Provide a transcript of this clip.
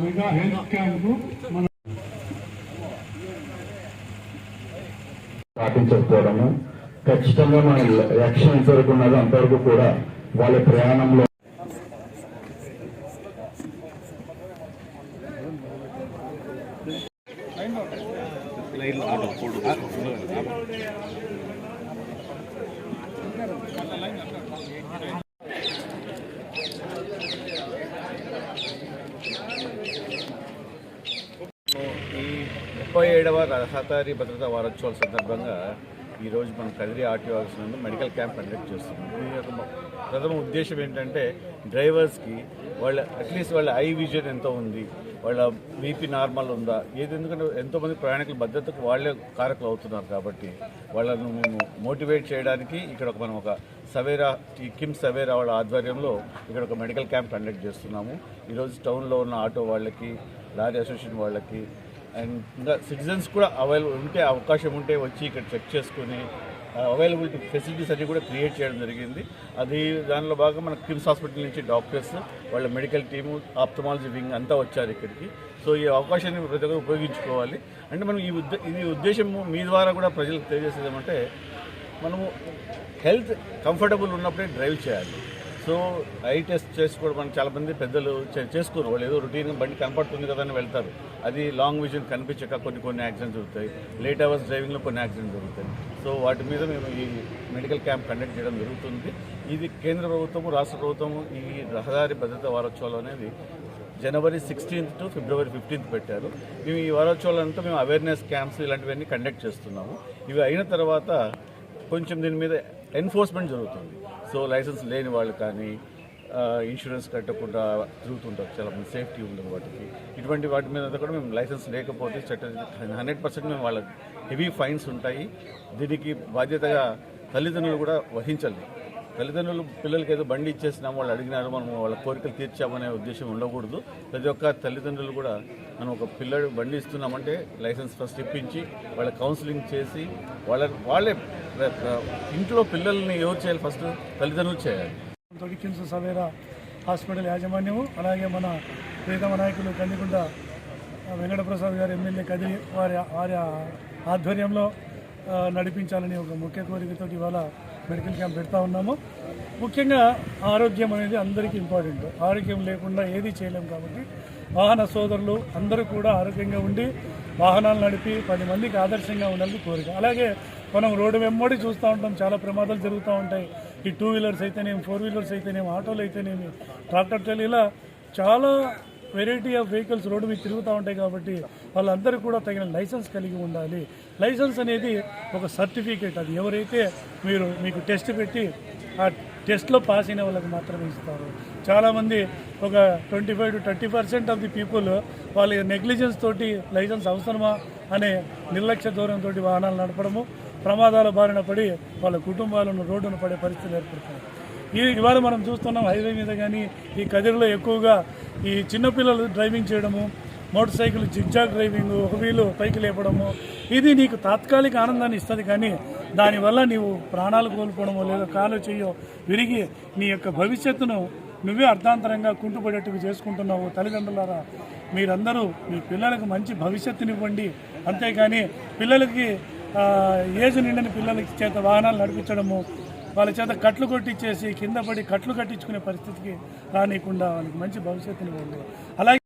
Mega health camp మన పాటించకపోవడము. ఖచ్చితంగా మన లక్ష్యం ఎంతవరకు ఉన్నదో అంతవరకు కూడా వాళ్ళ ప్రయాణంలో. ఈ ముప్పై ఏడవ రహదారి భద్రతా వారోత్సవాల సందర్భంగా ఈరోజు మనం కదిరి ఆర్టీఓ ఆఫీస్ నుండి మెడికల్ క్యాంప్ కండక్ట్ చేస్తున్నాం. దీని యొక్క ప్రథమ ఉద్దేశం ఏంటంటే డ్రైవర్స్కి వాళ్ళ అట్లీస్ట్ వాళ్ళ ఐ విజన్ ఎంత ఉంది వాళ్ళ బీపీ నార్మల్ ఉందా ఏది ఎందుకంటే ఎంతోమంది ప్రయాణికుల భద్రతకు వాళ్ళే కారకులు అవుతున్నారు కాబట్టి వాళ్ళను మేము మోటివేట్ చేయడానికి ఇక్కడ ఒక మనం ఒక సవేరా ఈ కిమ్ సవేరా వాళ్ళ ఆధ్వర్యంలో ఇక్కడ ఒక మెడికల్ క్యాంప్ కండక్ట్ చేస్తున్నాము. ఈరోజు టౌన్లో ఉన్న ఆటో వాళ్ళకి లారీ అసోసియేషన్ వాళ్ళకి అండ్ ఇంకా సిటిజన్స్ కూడా అవైలబుల్ ఉంటే అవకాశం ఉంటే వచ్చి ఇక్కడ చెక్ చేసుకుని అవైలబిలిటీ ఫెసిలిటీస్ అన్ని కూడా క్రియేట్ చేయడం జరిగింది. అది దానిలో బాగా మన కిమ్స్ హాస్పిటల్ నుంచి డాక్టర్స్ వాళ్ళ మెడికల్ టీము ఆప్థమాలజీ వింగ్ అంతా వచ్చారు ఇక్కడికి. సో ఈ అవకాశాన్ని ప్రతి ఒక్కరు ఉపయోగించుకోవాలి. అంటే మనం ఈ ఉద్దే ఇది ఉద్దేశం మీ ద్వారా కూడా ప్రజలకు తెలియజేసేది ఏమంటే మనము హెల్త్ కంఫర్టబుల్ ఉన్నప్పుడే డ్రైవ్ చేయాలి. సో ఐ టెస్ట్ చేసుకోవడం చాలా మంది పెద్దలు చే- చేసుకోరు. వాళ్ళు ఏదో రొటీన్ బండి కనపడుతుంది కదా అని వెళ్తారు. అది లాంగ్ విజన్ కనిపించక కొన్ని కొన్ని యాక్సిడెంట్స్ జరుగుతాయి. లేట్ అవర్స్ డ్రైవింగ్లో కొన్ని యాక్సిడెంట్స్ జరుగుతాయి. సో వాటి మీద మేము ఈ మెడికల్ క్యాంప్ కండక్ట్ చేయడం జరుగుతుంది. ఇది కేంద్ర ప్రభుత్వము రాష్ట్ర ప్రభుత్వము ఈ రహదారి భద్రత వారోత్సవాలు అనేది జనవరి సిక్స్టీన్త్ టు ఫిబ్రవరి ఫిఫ్టీన్త్ పెట్టారు. మేము ఈ వారోత్సవాలంతా మేము అవేర్నెస్ క్యాంప్స్ ఇలాంటివన్నీ కండక్ట్ చేస్తున్నాము. ఇవి అయిన తర్వాత కొంచెం దీని మీద ఎన్ఫోర్స్మెంట్ జరుగుతుంది. సో లైసెన్స్ లేని వాళ్ళు కానీ ఇన్సూరెన్స్ కట్టకుండా తిరుగుతుంటారు. చాలా మంది సేఫ్టీ ఉండదు వాటికి. ఇటువంటి వాటి మీద కూడా మేము లైసెన్స్ లేకపోతే చట్ట హండ్రెడ్ పర్సెంట్ మేము వాళ్ళకి హెవీ ఫైన్స్ ఉంటాయి. దీనికి బాధ్యతగా తల్లిదండ్రులు కూడా వహించాలి. తల్లిదండ్రులు పిల్లలకి ఏదో బండి ఇచ్చేసినాము వాళ్ళు అడిగినారు మనం వాళ్ళ కోరికలు తీర్చామనే ఉద్దేశం ఉండకూడదు. ప్రతి ఒక్క తల్లిదండ్రులు కూడా మనం ఒక పిల్లడు బండి ఇస్తున్నామంటే లైసెన్స్ ఫస్ట్ ఇప్పించి వాళ్ళ కౌన్సిలింగ్ చేసి వాళ్ళ వాళ్ళే ఇంట్లో పిల్లల్ని ఎవరు చేయాలి ఫస్ట్? తల్లిదండ్రులు చేయాలి. తోటి సవేరా హాస్పిటల్ యాజమాన్యము అలాగే మన ప్రీతమ నాయకులు కందికుంట వెంకటప్రసాద్ గారు ఎమ్మెల్యే కదిరి వారి వారి ఆధ్వర్యంలో నడిపించాలని ఒక ముఖ్య కోరికతో ఇవాళ మెడికల్ క్యాంప్ పెడతా ఉన్నాము. ముఖ్యంగా ఆరోగ్యం అనేది అందరికీ ఇంపార్టెంట్. ఆరోగ్యం లేకుండా ఏది చేయలేం కాబట్టి వాహన సోదరులు అందరూ కూడా ఆరోగ్యంగా ఉండి వాహనాలు నడిపి పది మందికి ఆదర్శంగా ఉండాలని కోరిక. అలాగే మనం రోడ్డు వెంబడి చూస్తూ ఉంటాం. చాలా ప్రమాదాలు జరుగుతూ ఉంటాయి. ఈ టూ వీలర్స్ అయితేనేమి ఫోర్ వీలర్స్ అయితేనేమి ఆటోలు అయితేనేమి ట్రాక్టర్ ట్రైలు ఇలా చాలా వెరైటీ ఆఫ్ వెహికల్స్ రోడ్డు మీద తిరుగుతూ ఉంటాయి కాబట్టి వాళ్ళందరూ కూడా తగిన లైసెన్స్ కలిగి ఉండాలి. లైసెన్స్ అనేది ఒక సర్టిఫికేట్. అది ఎవరైతే మీరు మీకు టెస్ట్ పెట్టి ఆ టెస్ట్లో పాస్ అయిన వాళ్ళకి మాత్రమే ఇస్తారు. చాలామంది ఒక twenty five to thirty percent of the people వాళ్ళ నెగ్లిజెన్స్ తోటి లైసెన్స్ అవసరమా అనే నిర్లక్ష్య ధోరణితో వాహనాలు నడపడము ప్రమాదాల బారిన పడి వాళ్ళ కుటుంబాలను రోడ్డున పడే పరిస్థితులు ఏర్పడుతుంది ఈ ఇవాళ మనం చూస్తున్నాం హైవే మీద కానీ ఈ కదిరిలో ఎక్కువగా ఈ చిన్నపిల్లలు డ్రైవింగ్ చేయడము మోటార్ సైకిల్ జిగ్జాగ్ డ్రైవింగ్ ఒక వీలు పైకి లేపడము ఇది నీకు తాత్కాలిక ఆనందాన్ని ఇస్తుంది కానీ దానివల్ల నీవు ప్రాణాలు కోల్పోవడమో లేదా కాలు చెయ్యో విరిగి నీ యొక్క భవిష్యత్తును నువ్వే అర్థాంతరంగా కుంటుపడేట్టుగా చేసుకుంటున్నావు. తల్లిదండ్రులారా మీరందరూ మీ పిల్లలకు మంచి భవిష్యత్తునివ్వండి. అంతేకాని పిల్లలకి ఏజ్ నిండని పిల్లలకి చేత వాహనాలు నడిపించడము వాళ్ళ చేత కట్లు కొట్టించేసి కింద పడి కట్లు కట్టించుకునే పరిస్థితికి రానియకుండా వాళ్ళకి మంచి భవిష్యత్తునివ్వండి అలాగే